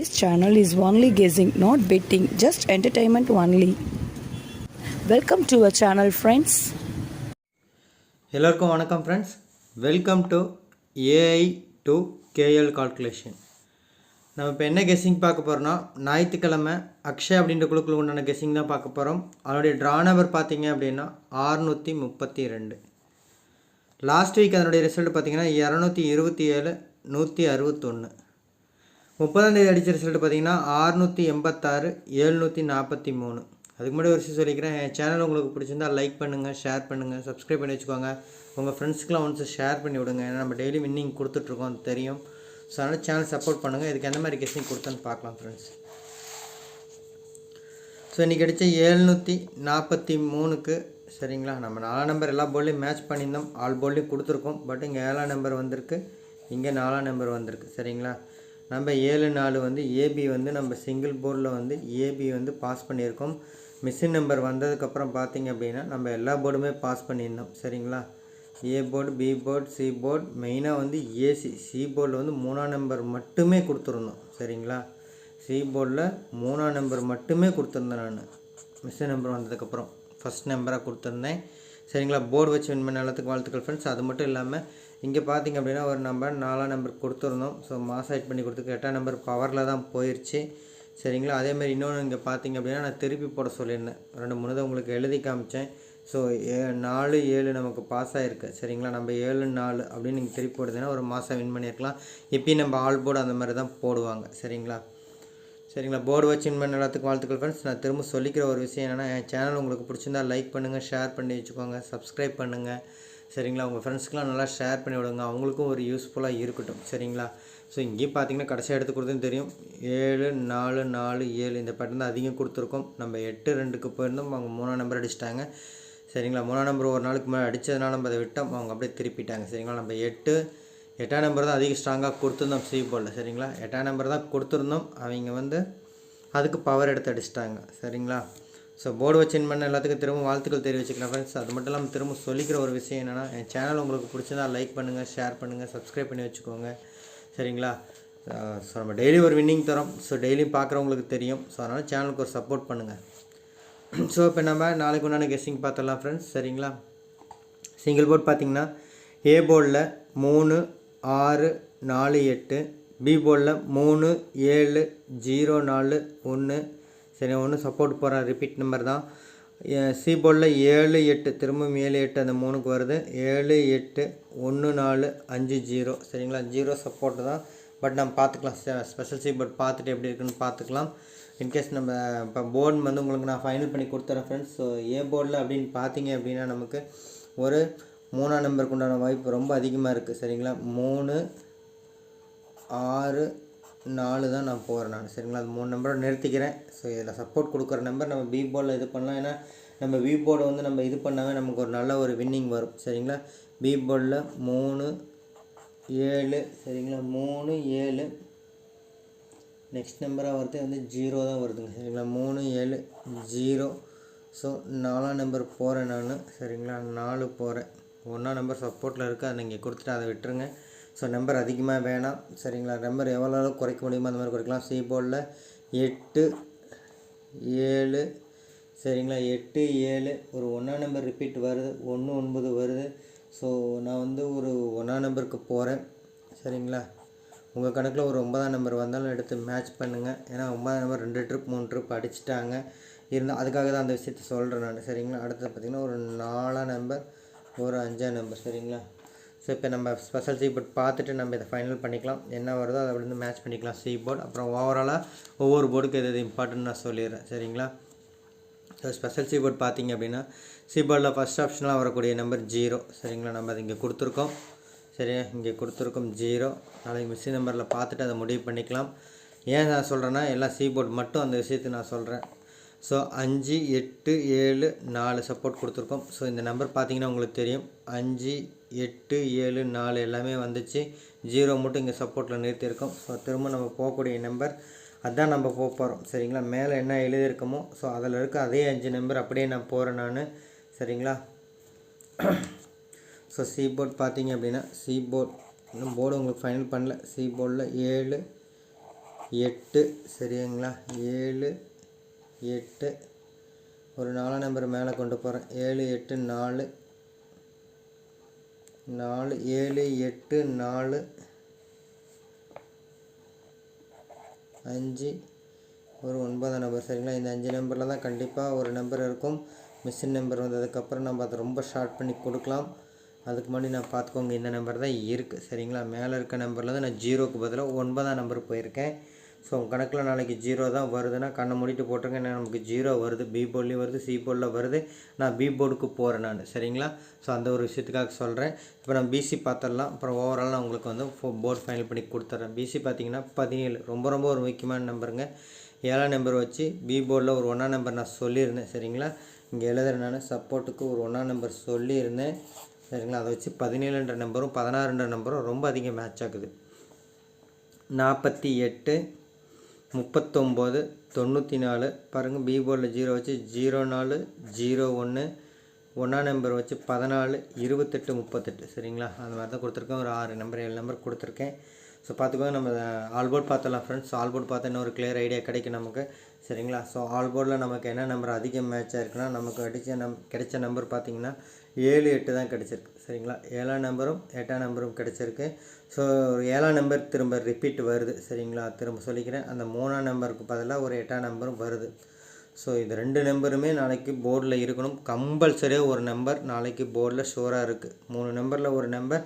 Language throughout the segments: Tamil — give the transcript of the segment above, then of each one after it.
This channel is only guessing, not betting, just entertainment only. Welcome to our channel friends எல்லோருக்கும் வணக்கம் friends welcome to AI to KL calculation நம்ம இப்போ என்ன கெஸ்ஸிங் பார்க்க போகிறோம்னா ஞாயிற்றுக்கிழமை அக்ஷய் அப்படின்ற குழுக்குள்ள உண்டான கெஸ்ஸிங் தான் பார்க்க போகிறோம் அதனுடைய ட்ரா நம்பர் பார்த்தீங்க அப்படின்னா ஆறுநூற்றி முப்பத்தி ரெண்டு லாஸ்ட் வீக் அதனுடைய ரிசல்ட் பார்த்தீங்கன்னா இரநூத்தி இருபத்தி ஏழு நூற்றி அறுபத்தொன்று முப்பதாம் தேதி அடித்த ரிசல்ட் பார்த்தீங்கன்னா ஆறுநூற்றி எண்பத்தாறு எழுநூற்றி நாற்பத்தி மூணு. அதுக்கு முன்னாடி ஒரு விஷயம் சொல்லிக்கிறேன். என் சேனல் உங்களுக்கு பிடிச்சிருந்தா லைக் பண்ணுங்கள் ஷேர் பண்ணுங்கள் சப்ஸ்கிரைப் பண்ணி வச்சுக்கோங்க. உங்கள் ஃப்ரெண்ட்ஸ்க்குலாம் ஒன்ஸ் ஷேர் பண்ணி விடுங்க. ஏன்னா நம்ம டெய்லி வின்னிங் கொடுத்துட்ருக்கோம் அது தெரியும். ஸோ அதனால் சேனல் சப்போர்ட் பண்ணுங்கள் இதுக்கு எந்த மாதிரி கெஸ்டிங் கொடுத்தேன்னு பார்க்கலாம் ஃப்ரெண்ட்ஸ் ஸோ இன்றைக்கி அடித்த ஏழ்நூற்றி நாற்பத்தி மூணுக்கு சரிங்களா? நம்ம நாலாம் நம்பர் எல்லா போல்லையும் மேட்ச் பண்ணியிருந்தோம். ஆல் போல்லையும் கொடுத்துருக்கோம். பட் இங்கே ஏழாம் நம்பர் வந்திருக்கு. இங்கே நாலாம் நம்பர் வந்திருக்கு. சரிங்களா? நம்ம ஏழு நாலு வந்து ஏபி வந்து நம்ம சிங்கிள் போர்டில் வந்து ஏபி வந்து பாஸ் பண்ணியிருக்கோம். மிஷின் நம்பர் வந்ததுக்கப்புறம் பார்த்தீங்க அப்படின்னா நம்ம எல்லா போர்டுமே பாஸ் பண்ணியிருந்தோம். சரிங்களா? A board B board C board மெயினாக வந்து ஏசி சி போர்டில் வந்து மூணாம் நம்பர் மட்டுமே கொடுத்துருந்தோம். சரிங்களா? சி போர்டில் மூணாம் நம்பர் மட்டுமே கொடுத்துருந்தேன் நான். மிஷின் நம்பர் வந்ததுக்கப்புறம். ஃபஸ்ட் நம்பராக கொடுத்துருந்தேன். சரிங்களா? போர்டு வச்சு வின் பண்ண எல்லாத்துக்கும் வாழ்த்துக்கள் ஃப்ரெண்ட்ஸ் அது மட்டும் இல்லாமல் இங்கே பார்த்தீங்க அப்படின்னா ஒரு நம்பர் நாலாம் நம்பர் கொடுத்துருந்தோம். ஸோ மாஸ் ஆட் பண்ணி கொடுத்துருக்கு எட்டாம் நம்பர் பவரில் தான் போயிடுச்சு சரிங்களா? அதேமாதிரி இன்னொன்று இங்கே பார்த்தீங்க அப்படின்னா நான் திருப்பி போட சொல்லியிருந்தேன். ரெண்டு மூணு தான் உங்களுக்கு எழுதி காமிச்சேன். ஸோ ஏ நாலு ஏழு நமக்கு பாஸ் ஆகிருக்கு சரிங்களா? நம்ம ஏழு நாலு அப்படின்னு நீங்கள் திருப்பி போடுதுன்னா ஒரு மாதம் வின் பண்ணியிருக்கலாம். எப்பயும் நம்ம ஆல் போர்டு அந்த மாதிரி தான் போடுவாங்க. சரிங்களா? சரிங்களா? போர்டு வச்சு வின் பண்ண எல்லாத்துக்கும் வாழ்த்துக்கள் ஃப்ரெண்ட்ஸ் நான் திரும்ப சொல்லிக்கிற ஒரு விஷயம் என்னென்னா என் சேனல் உங்களுக்கு பிடிச்சிருந்தா லைக் பண்ணுங்கள் ஷேர் பண்ணி வச்சுக்கோங்க சப்ஸ்கிரைப் பண்ணுங்கள் சரிங்களா? உங்கள் ஃப்ரெண்ட்ஸ்க்கெலாம் நல்லா ஷேர் பண்ணி விடுங்க. அவங்களுக்கும் ஒரு யூஸ்ஃபுல்லாக இருக்கட்டும். சரிங்களா? ஸோ இங்கேயும் பார்த்தீங்கன்னா கடைசியாக எடுத்து கொடுத்ததுன்னு தெரியும். ஏழு நாலு நாலு ஏழு இந்த பேட்டர்ன் தான் அதிகம் கொடுத்துருக்கோம். நம்ம எட்டு ரெண்டுக்கு போயிருந்தோம். அவங்க மூணாம் நம்பர் அடிச்சிட்டாங்க. சரிங்களா? மூணாம் நம்பர் ஒரு நாளுக்கு மேலே அடித்ததுனால நம்ம அதை விட்டோம். அவங்க அப்படியே திருப்பிட்டாங்க. சரிங்களா? நம்ம எட்டு எட்டாம் நம்பர் தான் அதிக ஸ்ட்ராங்காக கொடுத்துருந்தோம். சி போர்டில் சரிங்களா? எட்டாம் நம்பர் தான் கொடுத்துருந்தோம். அவங்க வந்து அதுக்கு பவர் எடுத்து அடிச்சிட்டாங்க. சரிங்களா? ஸோ போர்டு வச்சு பண்ண எல்லாத்துக்கும் திரும்ப வாழ்த்துக்கள் தெரிவிச்சுக்கலாம் ஃப்ரெண்ட்ஸ் அது மட்டும் இல்லாமல் திரும்ப சொல்லிக்கிற ஒரு விஷயம் என்னென்னா என் சேனல் உங்களுக்கு பிடிச்சதா லைக் பண்ணுங்கள் ஷேர் பண்ணுங்கள் சப்ஸ்கிரைப் பண்ணி வச்சுக்கோங்க. சரிங்களா? ஸோ நம்ம டெய்லி ஒரு வின்னிங் தரோம். ஸோ டெய்லியும் பார்க்குறவங்களுக்கு தெரியும். ஸோ அதனால் சேனலுக்கு ஒரு சப்போர்ட் பண்ணுங்கள் ஸோ இப்போ நம்ம நாளைக்கு உண்டான கெஸ்ஸிங் பார்த்துடலாம் ஃப்ரெண்ட்ஸ் சரிங்களா? சிங்கிள் போர்ட் பார்த்தீங்கன்னா ஏ போர்டில் மூணு ஆறு நாலு எட்டு பி போர்டில் மூணு ஏழு ஜீரோ நாலு ஒன்று சரி ஒன்று சப்போர்ட் போகிறேன் ரிப்பீட் நம்பர் தான். சி போர்டில் ஏழு எட்டு திரும்பவும் ஏழு எட்டு அந்த மூணுக்கு வருது. ஏழு எட்டு ஒன்று நாலு அஞ்சு ஜீரோ சரிங்களா? ஜீரோ சப்போர்ட்டு தான். பட் நம்ம பார்த்துக்கலாம். ஸ்பெஷல் சி போர்ட் பார்த்துட்டு எப்படி இருக்குன்னு பார்த்துக்கலாம். இன்கேஸ் நம்ம இப்போ போர்டு வந்து உங்களுக்கு நான் ஃபைனல் பண்ணி கொடுத்துறேன் ஃப்ரெண்ட்ஸ் ஸோ ஏ போர்டில் அப்படின்னு பார்த்தீங்க அப்படின்னா நமக்கு ஒரு மூணாம் நம்பருக்கு உண்டான வாய்ப்பு ரொம்ப அதிகமாக இருக்குது சரிங்களா? மூணு ஆறு நாலு தான் நான் போகிறேன் நான் சரிங்களா? அது மூணு நம்பரை நிறுத்திக்கிறேன். ஸோ இதில் சப்போர்ட் கொடுக்குற நம்பர் நம்ம பி போர்டில் இது பண்ணலாம். ஏன்னா நம்ம பி போர்டை வந்து நம்ம இது பண்ணாவே நமக்கு ஒரு நல்ல ஒரு வின்னிங் வரும் சரிங்களா? பி போர்டில் மூணு ஏழு சரிங்களா? மூணு ஏழு. நெக்ஸ்ட் நம்பராக வருது வந்து ஜீரோ தான் வருதுங்க சரிங்களா? மூணு ஏழு ஜீரோ ஸோ நாலாம் நம்பர் போகிறேன் நான் சரிங்களா? நாலு போகிறேன் ஒன்றா நம்பர் சப்போர்ட்டில் இருக்குது அதை நீங்கள் கொடுத்துட்டு அதை விட்டுருங்க. ஸோ நம்பர் அதிகமாக வேணாம். சரிங்களா? நம்பர் எவ்வளோ அளவு குறைக்க முடியுமோ அந்த மாதிரி குறைக்கலாம். சி போர்டில் எட்டு ஏழு சரிங்களா? எட்டு ஏழு ஒரு ஒன்றா நம்பர் ரிப்பீட் வருது. ஒன்று ஒன்பது வருது. ஸோ நான் வந்து ஒரு ஒன்றா நம்பருக்கு போகிறேன். சரிங்களா? உங்கள் கணக்கில் ஒரு ஒன்பதாம் நம்பர் வந்தாலும் எடுத்து மேட்ச் பண்ணுங்கள் ஏன்னா ஒன்பதாம் நம்பர் ரெண்டு ட்ரிப் மூணு ட்ரிப் அடிச்சிட்டாங்க. இருந்தால் அதுக்காக தான் அந்த விஷயத்த சொல்கிறேன் நான். சரிங்களா? அடுத்தது பார்த்திங்கன்னா ஒரு நாலாம் நம்பர் ஒரு அஞ்சாம் நம்பர். சரிங்களா? ஸோ இப்போ நம்ம ஸ்பெஷல் சி போர்ட் பார்த்துட்டு நம்ம இதை ஃபைனல் பண்ணிக்கலாம். என்ன வருதோ அதை வந்து மேட்ச் பண்ணிக்கலாம். சி போர்டு அப்புறம் ஓவராலாக ஒவ்வொரு போர்டுக்கு எது எது இம்பார்ட்டன்ட் நான் சொல்லிடுறேன். சரிங்களா? ஸோ ஸ்பெஷல் சி போர்ட் பார்த்தீங்க அப்படின்னா சி போர்டில் ஃபஸ்ட் ஆப்ஷனாக வரக்கூடிய நம்பர் ஜீரோ சரிங்களா? நம்ம அது இங்கே கொடுத்துருக்கோம். சரியா இங்கே கொடுத்துருக்கோம் ஜீரோ நாளைக்கு மிஸ்ஸி நம்பரில் பார்த்துட்டு அதை முடிவு பண்ணிக்கலாம். ஏன் நான் சொல்கிறேன்னா எல்லாம் சி போர்ட் மட்டும் அந்த விஷயத்தை நான் சொல்கிறேன் ஸோ அஞ்சு எட்டு ஏழு நாலு சப்போர்ட் கொடுத்துருக்கோம். ஸோ இந்த நம்பர் பார்த்தீங்கன்னா உங்களுக்கு தெரியும். அஞ்சு எட்டு ஏழு நாலு எல்லாமே வந்துச்சு. ஜீரோ மட்டும் இங்கே சப்போர்ட்டில் நிறுத்தியிருக்கோம். ஸோ திரும்ப நம்ம போகக்கூடிய நம்பர் அதான் நம்ம போக போகிறோம் சரிங்களா? மேலே என்ன எழுதியிருக்கோமோ ஸோ அதில் இருக்க அதே அஞ்சு நம்பர் அப்படியே நான் போகிறேன் நான். சரிங்களா? ஸோ சி போர்ட் பார்த்தீங்க அப்படின்னா சி போர்ட் இன்னும் போர்டு உங்களுக்கு ஃபைனல் பண்ணல. சி போர்டில் ஏழு எட்டு சரிங்களா? ஏழு எட்டு. ஒரு நாலாம் நம்பர் மேலே கொண்டு போகிறேன் ஏழு எட்டு நாலு. நாலு ஏழு எட்டு நாலு அஞ்சு ஒரு ஒன்பதாம் நம்பர். சரிங்களா? இந்த அஞ்சு நம்பரில் தான் கண்டிப்பாக ஒரு நம்பர் இருக்கும். மிஷின் நம்பர் வந்ததுக்கப்புறம் நம்ம அதை ரொம்ப ஷார்ட் பண்ணி கொடுக்கலாம். அதுக்கு முன்னாடி நான் பார்த்துக்கோங்க இந்த நம்பர் தான் இருக்குது சரிங்களா? மேலே இருக்க நம்பரில் தான் நான் ஜீரோக்கு பதிலாக ஒன்பதாம் நம்பர் போயிருக்கேன். ஸோ உங்கள் கணக்கில் நாளைக்கு ஜீரோ தான் வருதுன்னா கண்ணை மூடிட்டு போட்டுருங்க. ஏன்னா நமக்கு ஜீரோ வருது பி போர்ட்லேயும் வருது சி போர்டில் வருது. நான் பி போர்டுக்கு போகிறேன் நான் சரிங்களா? ஸோ அந்த ஒரு விஷயத்துக்காக சொல்கிறேன் இப்போ நான் பிசி பார்த்துடலாம். அப்புறம் ஓவரால் நான் உங்களுக்கு வந்து போர்டு ஃபைனல் பண்ணி கொடுத்துட்றேன் பிசி பார்த்தீங்கன்னா பதினேழு. ரொம்ப ரொம்ப ஒரு முக்கியமான நம்பருங்க. ஏழாம் நம்பர் வச்சு பி போர்டில் ஒரு ஒன்றாம் நம்பர் நான் சொல்லியிருந்தேன் சரிங்களா? இங்கே எழுதுறேன் நான். சப்போர்ட்டுக்கு ஒரு ஒன்றாம் நம்பர் சொல்லியிருந்தேன் சரிங்களா? அதை வச்சு பதினேழுன்ற நம்பரும் பதினாறுன்ற நம்பரும் ரொம்ப அதிகம் மேட்ச் ஆகுது. நாற்பத்தி எட்டு முப்பத்தொம்போது தொண்ணூற்றி நாலு பாருங்கள் பி போர்டில் ஜீரோ வச்சு ஜீரோ நாலு ஜீரோ ஒன்று ஒன்றாம் நம்பர் வச்சு பதினாலு இருபத்தெட்டு முப்பத்தெட்டு. சரிங்களா? அந்த மாதிரி தான் கொடுத்துருக்கேன். ஒரு ஆறு நம்பர் ஏழு நம்பர் கொடுத்துருக்கேன். ஸோ பார்த்துக்கோங்க நம்ம ஆல்போர்ட் பார்த்தலாம் ஃப்ரெண்ட்ஸ் ஆல்போர்ட் பார்த்தா இன்னும் ஒரு கிளியர் ஐடியா கிடைக்கும் நமக்கு. சரிங்களா? ஸோ ஆல்போர்டில் நமக்கு என்ன நம்பர் அதிகம் மேட்சாக இருக்குன்னா நமக்கு அடித்த நம் கிடைச்ச நம்பர் பார்த்தீங்கன்னா ஏழு எட்டு தான் கிடச்சிருக்கு. சரிங்களா? ஏழாம் நம்பரும் எட்டாம் நம்பரும் கிடச்சிருக்கு. ஸோ ஒரு ஏழாம் நம்பர் திரும்ப ரிப்பீட் வருது. சரிங்களா? திரும்ப சொல்லிக்கிறேன். அந்த மூணாம் நம்பருக்கு பதிலாக ஒரு எட்டாம் நம்பரும் வருது. ஸோ இது ரெண்டு நம்பருமே நாளைக்கு போர்டில் இருக்கணும். கம்பல்சரியாக ஒரு நம்பர் நாளைக்கு போர்டில் ஷோராக இருக்குது மூணு நம்பரில் ஒரு நம்பர்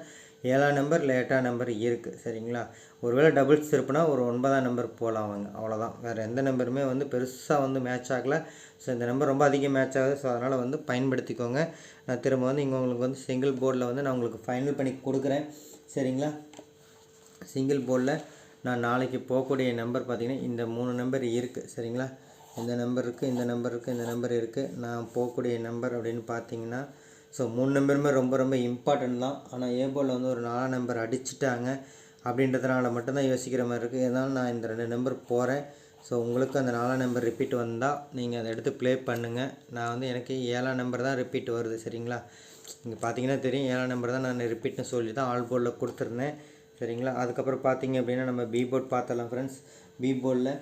ஏழாம் நம்பர் லேட்டாக நம்பர் இருக்குது சரிங்களா? ஒருவேளை டபுள்ஸ் இருப்புனா ஒரு ஒன்பதாம் நம்பர் போகலாம் அவங்க அவ்வளோதான் வேறு எந்த நம்பருமே வந்து பெருசாக வந்து மேட்ச் ஆகலை. ஸோ இந்த நம்பர் ரொம்ப அதிகம் மேட்ச் ஆகுது. ஸோ அதனால் வந்து பயன்படுத்திக்கோங்க. நான் திரும்ப வந்து இங்கே உங்களுக்கு வந்து சிங்கிள் போர்டில் வந்து நான் உங்களுக்கு ஃபைனல் பண்ணி கொடுக்குறேன். சரிங்களா? சிங்கிள் போர்டில் நான் நாளைக்கு போகக்கூடிய நம்பர் பார்த்திங்கன்னா இந்த மூணு நம்பர் இருக்குது சரிங்களா? இந்த நம்பர் இருக்குது இந்த நம்பர் இருக்குது இந்த நம்பர் இருக்குது நான் போகக்கூடிய நம்பர் அப்படின்னு பார்த்தீங்கன்னா ஸோ மூணு நம்பருமே ரொம்ப ரொம்ப இம்பார்ட்டன்ட் தான். ஆனால் ஏ போர்டில் வந்து ஒரு நாலாம் நம்பர் அடிச்சிட்டாங்க. அப்படின்றதுனால மட்டும்தான் யோசிக்கிற மாதிரி இருக்குது இதனால் நான் இந்த ரெண்டு நம்பர் போகிறேன் ஸோ உங்களுக்கு அந்த நாலாம் நம்பர் ரிப்பீட் வந்தால் நீங்கள் அதை எடுத்து ப்ளே பண்ணுங்கள் நான் வந்து எனக்கு ஏழாம் நம்பர் தான் ரிப்பீட் வருது சரிங்களா? இங்கே பார்த்தீங்கன்னா தெரியும் ஏழாம் நம்பர் தான் நான் ரிப்பீட்னு சொல்லி தான் ஆல் போர்டில் கொடுத்துருந்தேன் சரிங்களா? அதுக்கப்புறம் பார்த்தீங்க அப்படின்னா நம்ம பி போர்ட் பார்த்தலாம் ஃப்ரெண்ட்ஸ் பி போர்டில்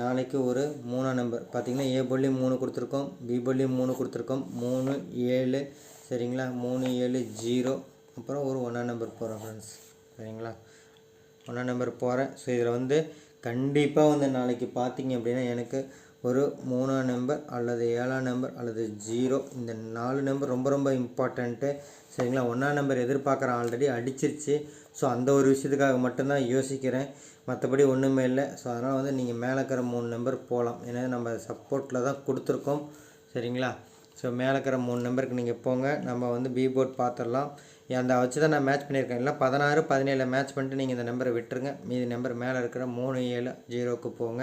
நாளைக்கு ஒரு மூணாம் நம்பர் பார்த்தீங்கன்னா ஏ போர்ட்லேயும் மூணு கொடுத்துருக்கோம் பி போர்ட்லேயும் மூணு கொடுத்துருக்கோம். மூணு ஏழு சரிங்களா? மூணு ஏழு ஜீரோ அப்புறம் ஒரு ஒன்றாம் நம்பர் போகிறோம் ஃப்ரெண்ட்ஸ் சரிங்களா? ஒன்றாம் நம்பர் போகிறேன் ஸோ இதில் வந்து கண்டிப்பாக வந்து நாளைக்கு பார்த்தீங்க அப்படின்னா எனக்கு ஒரு மூணாம் நம்பர் அல்லது ஏழாம் நம்பர் அல்லது ஜீரோ இந்த நாலு நம்பர் ரொம்ப ரொம்ப இம்பார்ட்டண்ட்டு சரிங்களா? ஒன்றாம் நம்பர் எதிர்பார்க்குறேன் ஆல்ரெடி அடிச்சிருச்சு. ஸோ அந்த ஒரு விஷயத்துக்காக மட்டும்தான் யோசிக்கிறேன். மற்றபடி ஒன்றுமே இல்லை. ஸோ அதனால் வந்து நீங்கள் மேலே இருக்கிற மூணு நம்பர் போகலாம் ஏன்னா நம்ம சப்போர்ட்டில் தான் கொடுத்துருக்கோம். சரிங்களா? ஸோ மேலே இருக்கிற மூணு நம்பருக்கு நீங்கள் போங்க. நம்ம வந்து பி போர்ட் பார்த்துடலாம் அந்த வச்சு தான் நான் மேட்ச் பண்ணியிருக்கேன். இல்லை பதினாறு பதினேழு மேட்ச் பண்ணிட்டு நீங்கள் இந்த நம்பரை விட்டுருங்க. மீதி நம்பர் மேலே இருக்கிற மூணு ஏழு ஜீரோவுக்கு போங்க.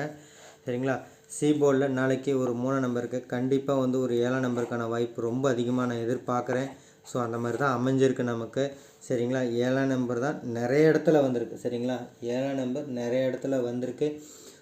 சரிங்களா? சி போர்டில் நாளைக்கு ஒரு மூணு நம்பருக்கு கண்டிப்பாக வந்து ஒரு ஏழாம் நம்பருக்கான வாய்ப்பு ரொம்ப அதிகமாக நான் எதிர்பார்க்குறேன். ஸோ அந்த மாதிரி தான் அமைஞ்சிருக்கு நமக்கு. சரிங்களா? ஏழாம் நம்பர் தான் நிறைய இடத்துல வந்திருக்கு. சரிங்களா? ஏழாம் நம்பர் நிறைய இடத்துல வந்திருக்கு.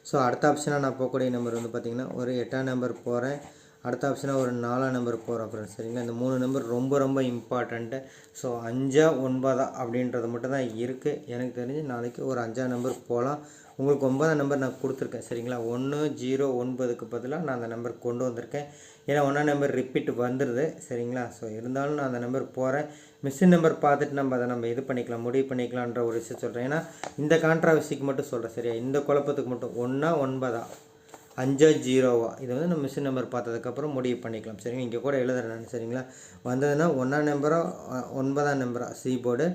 ஸோ அடுத்த ஆப்ஷனாக நான் போகக்கூடிய நம்பர் வந்து பார்த்திங்கன்னா ஒரு எட்டாம் நம்பர் போகிறேன் அடுத்த ஆப்ஷனாக ஒரு நாலாம் நம்பர் போகிறோம் ஃப்ரெண்ட்ஸ் சரிங்களா? இந்த மூணு நம்பர் ரொம்ப ரொம்ப இம்பார்ட்டண்ட்டு ஸோ அஞ்சா ஒன்பதா அப்படின்றது மட்டும் தான் இருக்குது எனக்கு தெரிஞ்சு நாளைக்கு ஒரு அஞ்சாம் நம்பர் போகலாம் உங்களுக்கு ஒன்பதாம் நம்பர் நான் கொடுத்துருக்கேன். சரிங்களா? ஒன்று ஜீரோ ஒன்பதுக்கு பதிலாக நான் அந்த நம்பர் கொண்டு வந்திருக்கேன். ஏன்னா ஒன்றாம் நம்பர் ரிப்பீட் வந்துடுது சரிங்களா? ஸோ இருந்தாலும் நான் அந்த நம்பர் போகிறேன் மிஷின் நம்பர் பார்த்துட்டு நம்ம அதை நம்ம இது பண்ணிக்கலாம் முடிவு பண்ணிக்கலான்ற ஒரு விஷயம் சொல்கிறேன் ஏன்னா இந்த கான்ட்ராவர்சிக்கு மட்டும் சொல்கிறேன் சரியா? இந்த குழப்பத்துக்கு மட்டும். ஒன்றா ஒன்பதா? அஞ்சா ஜீரோவா. இது வந்து நம்ம மிஷின் நம்பர் பார்த்ததுக்கப்புறம் முடிவு பண்ணிக்கலாம். சரிங்க இங்கே கூட எழுதுறேன் சரிங்களா? வந்ததுன்னா ஒன்றாம் நம்பரா ஒன்பதாம் நம்பரா சி போர்டு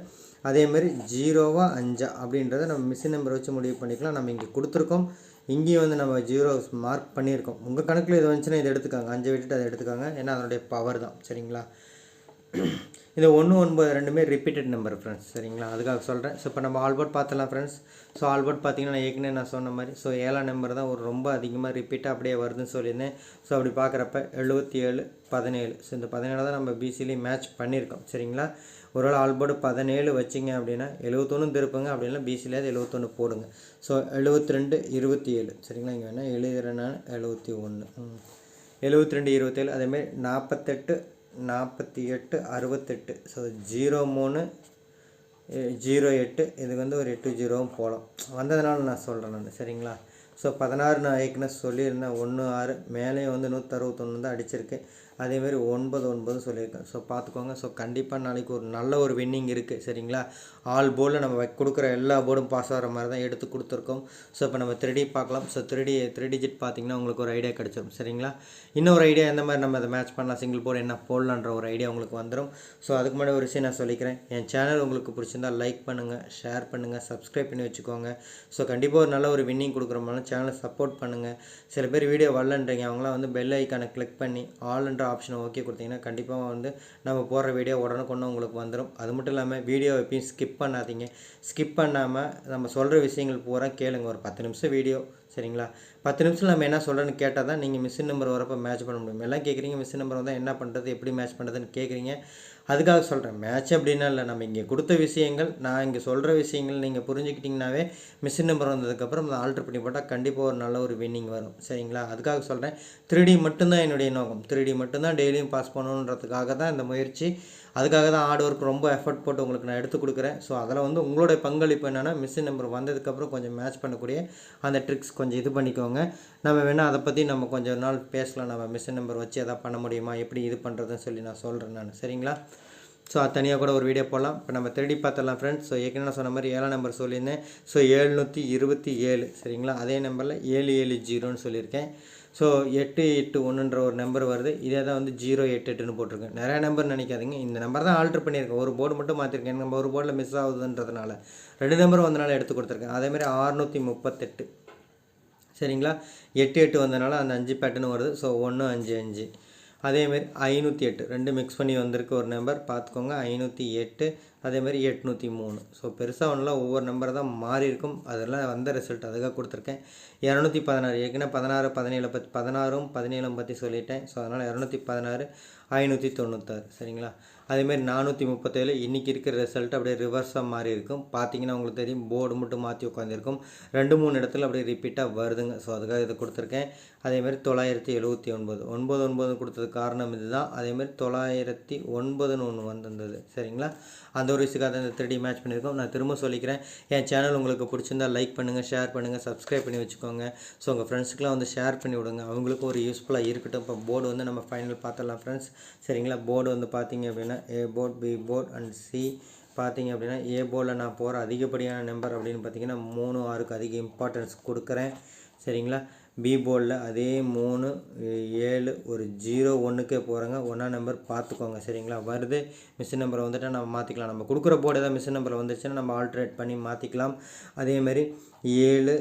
அதேமாரி ஜீரோவா அஞ்சா அப்படின்றத நம்ம மிஷின் நம்பர் வச்சு முடிவு பண்ணிக்கலாம். நம்ம இங்கே கொடுத்துருக்கோம். இங்கேயும் வந்து நம்ம ஜீரோ மார்க் பண்ணியிருக்கோம். உங்கள் கணக்கில் இது வந்துச்சுன்னா இதை எடுத்துக்காங்க. அஞ்சை விட்டுட்டு அதை எடுத்துக்காங்க. ஏன்னா அதனுடைய பவர் தான். சரிங்களா? இந்த ஒன்று ஒன்பது ரெண்டுமே ரிப்பீட்டட் நம்பர் ஃப்ரெண்ட்ஸ் சரிங்களா? அதுக்காக சொல்கிறேன் ஸோ இப்போ நம்ம ஆல்போர்ட் பார்த்துலாம் ஃப்ரெண்ட்ஸ் ஸோ ஆல்போர்ட் பார்த்தீங்கன்னா நான் ஏற்கனவே நான் சொன்ன மாதிரி ஸோ ஏழாம் நம்பர் தான் ஒரு ரொம்ப அதிகமாக ரிப்பீட்டாக அப்படியே வருதுன்னு சொல்லியிருந்தேன். ஸோ அப்படி பார்க்குறப்ப எழுபத்தி ஏழு பதினேழு. ஸோ இந்த பதினேழு தான் நம்ம பிசிலையும் மேட்ச் பண்ணியிருக்கோம். சரிங்களா? ஒருவேளை ஆல்போர்டு பதினேழு வச்சிங்க அப்படின்னா எழுபத்தொன்று திருப்புங்க. அப்படின்னா பிசிலேயே எழுபத்தொன்று போடுங்க ஸோ எழுபத்தி ரெண்டு இருபத்தி ஏழு சரிங்களா? இங்கே வேணால் எழுதுகிறேன் ரெண்டு எழுபத்தி ஒன்று எழுபத்தி ரெண்டு இருபத்தேழு அதேமாதிரி நாற்பத்தெட்டு நாற்பத்தி எட்டு அறுபத்தெட்டு. ஸோ ஜீரோ மூணு ஜீரோ எட்டு. இதுக்கு வந்து ஒரு எட்டு ஜீரோவும் போகலாம். வந்ததுனால நான் சொல்கிறேன் நான். சரிங்களா? ஸோ பதினாறு நான் ஏற்கனவே சொல்லியிருந்தேன். ஒன்று ஆறு. மேலேயும் வந்து நூற்றறுபத்தொன்று தான் அடிச்சிருக்கேன் அதேமாரி ஒன்பது ஒன்பது சொல்லியிருக்கேன் ஸோ பார்த்துக்கோங்க. ஸோ கண்டிப்பாக நாளைக்கு ஒரு நல்ல ஒரு வின்னிங் இருக்குது சரிங்களா? ஆல் போர்டில் நம்ம கொடுக்குற எல்லா போர்டும் பாஸ் ஆகிற மாதிரி தான் எடுத்து கொடுத்துருக்கோம். ஸோ இப்போ நம்ம த்ரீடி பார்க்கலாம். ஸோ த்ரீடி த்ரீ டிஜிட் பார்த்தீங்கன்னா உங்களுக்கு ஒரு ஐடியா கிடச்சிரும். சரிங்களா? இன்னொரு ஐடியா எந்த மாதிரி நம்ம அதை மேட்ச் பண்ணலாம்? சிங்கிள் போர்டு என்ன போடலான்ற ஒரு ஐடியா உங்களுக்கு வந்துடும் ஸோ அதுக்கு முன்னாடி ஒரு விஷயம் நான் சொல்லிக்கிறேன். என் சேனல் உங்களுக்கு பிடிச்சிருந்தா லைக் பண்ணுங்கள் ஷேர் பண்ணுங்கள் சப்ஸ்கிரைப் பண்ணி வச்சுக்கோங்க. ஸோ கண்டிப்பாக ஒரு நல்ல ஒரு வின்னிங் கொடுக்குறோம்னால சேனலை சப்போர்ட் பண்ணுங்கள் சில பேர் வீடியோ வரலன்றீங்க. அவங்களாம் வந்து பெல் ஐக்கானை கிளிக் பண்ணி ஆல்ன்ற ஆப்ஷனை ஓகே கொடுத்தீங்கன்னா கண்டிப்பாக வந்து நம்ம போடுற வீடியோ உடனுக்குன்னு உங்களுக்கு வந்துடும் அது மட்டும் இல்லாமல் வீடியோ எப்பயும் ஸ்கிப் பண்ணாதீங்க. ஸ்கிப் பண்ணாமல் நம்ம சொல்கிற விஷயங்கள் பூரா கேளுங்க. ஒரு பத்து நிமிஷம் வீடியோ சரிங்களா? பத்து நிமிஷம் நம்ம என்ன சொல்கிறேன்னு கேட்டால் தான் நீங்கள் மிஷின் நம்பர் வரப்போ மேட்ச் பண்ண முடியும். எல்லாம் கேட்குறீங்க மிஷின் நம்பர் வந்தால் என்ன பண்ணுறது எப்படி மேட்ச் பண்ணுறதுன்னு கேட்குறீங்க அதுக்காக சொல்கிறேன் மேட்ச் அப்படின்னா இல்லை நம்ம இங்கே கொடுத்த விஷயங்கள் நான் இங்கே சொல்கிற விஷயங்கள் நீங்கள் புரிஞ்சுக்கிட்டிங்கனாவே மிஷின் நம்பர் வந்ததுக்கப்புறம் அதை ஆல்ட்ரு பண்ணி போட்டால் கண்டிப்பாக ஒரு நல்ல ஒரு வின்னிங் வரும். சரிங்களா? அதுக்காக சொல்கிறேன் த்ரீ டி மட்டும்தான் என்னுடைய நோக்கம். த்ரீ டி மட்டும்தான் டெய்லியும் பாஸ் பண்ணணுன்றதுக்காக தான் இந்த முயற்சி அதுக்காக தான் ஹார்ட் ஒர்க் ரொம்ப எஃபர்ட் போட்டு உங்களுக்கு நான் எடுத்து கொடுக்குறேன். ஸோ அதில் வந்து உங்களுடைய பங்களிப்பு என்னென்னா மிஷின் நம்பர் வந்ததுக்கப்புறம் கொஞ்சம் மேட்ச் பண்ணக்கூடிய அந்த ட்ரிக்ஸ் கொஞ்சம் இது பண்ணிக்கோங்க. நம்ம வேணால் அதை பற்றி நம்ம கொஞ்சம் நாள் பேசலாம். நம்ம மிஷின் நம்பர் வச்சு எதாவது பண்ண முடியுமா? எப்படி இது பண்ணுறதுன்னு சொல்லி நான் சொல்கிறேன் நான். சரிங்களா? ஸோ அது தனியாக கூட ஒரு வீடியோ போடலாம். இப்போ நம்ம திருடி பார்த்துடலாம் ஃப்ரெண்ட்ஸ் ஸோ ஏற்கனவே நான் சொன்ன மாதிரி ஏழாம் நம்பர் சொல்லியிருந்தேன். ஸோ ஏழ்நூற்றி இருபத்தி ஏழு. சரிங்களா? அதே நம்பரில் ஏழு ஏழு ஜீரோன்னு சொல்லியிருக்கேன். ஸோ எட்டு எட்டு ஒன்றுன்ற ஒரு நம்பர் வருது. இதே தான் வந்து ஜீரோ எட்டு எட்டுன்னு போட்டிருக்கேன் நிறையா நம்பர் நினைக்காதீங்க. இந்த நம்பர் தான் ஆல்ட்ரு பண்ணியிருக்கேன். ஒரு போர்டு மட்டும் மாற்றிருக்கேன் நம்ம ஒரு போர்டில் மிஸ் ஆகுதுன்றதுனால. ரெண்டு நம்பர் வந்தனால எடுத்து கொடுத்துருக்கேன். அதேமாதிரி ஆறுநூற்றி முப்பத்தெட்டு. சரிங்களா? எட்டு எட்டு வந்தனால அந்த அஞ்சு பேட்டர்னு வருது. ஸோ ஒன்று அஞ்சு அஞ்சு. அதேமாரி ஐநூற்றி எட்டு. ரெண்டு மிக்ஸ் பண்ணி வந்திருக்கு ஒரு நம்பர் பார்த்துக்கோங்க. ஐநூற்றி எட்டு. அதேமாதிரி எட்நூற்றி மூணு ஸோ பெருசாக ஒன்றும் ஒவ்வொரு நம்பர் தான் மாறி இருக்கும். அதெல்லாம் வந்த ரிசல்ட் அதுக்காக கொடுத்துருக்கேன். இரநூத்தி பதினாறு ஏற்கனவே பதினாறு பதினேழு பத் பதினாறும் பதினேழும் பற்றி சொல்லிட்டேன். ஸோ அதனால் இரநூத்தி பதினாறு ஐநூற்றி தொண்ணூத்தாறு. சரிங்களா? அதேமாரி நானூற்றி முப்பத்தேழு இன்றைக்கி இருக்கிற ரிசல்ட் அப்படியே ரிவர்ஸாக மாறி இருக்கும். பார்த்தீங்கன்னா உங்களுக்கு தெரியும் போர்டு மட்டும் மாற்றி உட்காந்துருக்கும் ரெண்டு மூணு இடத்துல அப்படியே ரிப்பீட்டாக வருதுங்க. ஸோ அதுக்காக இதை கொடுத்துருக்கேன். அதேமாதிரி தொள்ளாயிரத்தி எழுபத்தி ஒன்பது. ஒன்பது ஒன்பது கொடுத்தது காரணம் இதுதான். அதேமாதிரி தொள்ளாயிரத்தி ஒன்பதுன்னு ஒன்று வந்திருந்தது. சரிங்களா? அந்த ஒரு விஷயக்காக இந்த த்ரீ மேட்ச் பண்ணியிருக்கோம். நான் திரும்ப சொல்லிக்கிறேன். என் சேனல் உங்களுக்கு பிடிச்சிருந்தா லைக் பண்ணுங்கள் ஷேர் பண்ணுங்கள் சப்ஸ்கிரைப் பண்ணி வச்சுக்கோங்க. ஸோ உங்கள் ஃப்ரெண்ட்ஸுக்கெலாம் வந்து ஷேர் பண்ணி விடுங்க. அவங்களுக்கும் ஒரு யூஸ்ஃபுல்லாக இருக்கட்டும். இப்போ போர்டு வந்து நம்ம ஃபைனல் பார்த்துடலாம் ஃப்ரெண்ட்ஸ் சரிங்களா? போர்டு வந்து பார்த்தீங்க அப்படின்னா A board B board and C பார்த்தீங்க அப்படின்னா ஏ போர்டில் நான் போகிற அதிகப்படியான நம்பர் அப்படின்னு பார்த்தீங்கன்னா மூணு ஆறுக்கு அதிக இம்பார்ட்டன்ஸ் கொடுக்குறேன். சரிங்களா? பி போர்டில் அதே மூணு ஏழு ஒரு ஜீரோ ஒன்றுக்கே போகிறேங்க ஒன்றா நம்பர் பார்த்துக்கோங்க சரிங்களா? வருது மிஷின் நம்பரை வந்துட்டு நம்ம மாற்றிக்கலாம் நம்ம கொடுக்குற போர்டு ஏதாவது மிஷின் நம்பர் வந்துச்சுன்னா நம்ம ஆல்ட்ரேட் பண்ணி மாற்றிக்கலாம் அதேமாதிரி ஏழு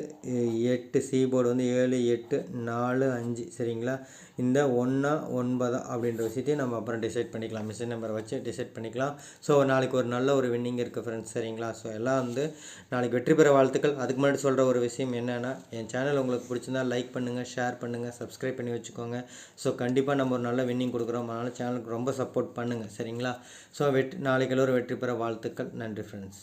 எட்டு சி போர்டு வந்து ஏழு எட்டு நாலு அஞ்சு சரிங்களா? இந்த ஒன்றா ஒன்பதா அப்படின்ற விஷயத்தையும் நம்ம அப்புறம் டிசைட் பண்ணிக்கலாம். மிஷின் நம்பரை வச்சு டிசைட் பண்ணிக்கலாம். ஸோ நாளைக்கு ஒரு நல்ல ஒரு வின்னிங் இருக்குது ஃப்ரெண்ட்ஸ் சரிங்களா? ஸோ எல்லாம் வந்து நாளைக்கு வெற்றி பெற வாழ்த்துக்கள். அதுக்கு முன்னாடி சொல்கிற ஒரு விஷயம் என்னென்னா என் சேனல் உங்களுக்கு பிடிச்சிருந்தா லைக் பண்ணுங்கள் ஷேர் பண்ணுங்கள் சப்ஸ்கிரைப் பண்ணி வச்சுக்கோங்க. ஸோ கண்டிப்பாக நம்ம ஒரு நல்ல வின்னிங் கொடுக்குறோம். அதனால் சேனலுக்கு ரொம்ப சப்போர்ட் பண்ணுங்கள் சரிங்களா? ஸோ வெற்றி நாளைக்கு ஒரு வெற்றி பெற வாழ்த்துக்கள். நன்றி ஃப்ரெண்ட்ஸ்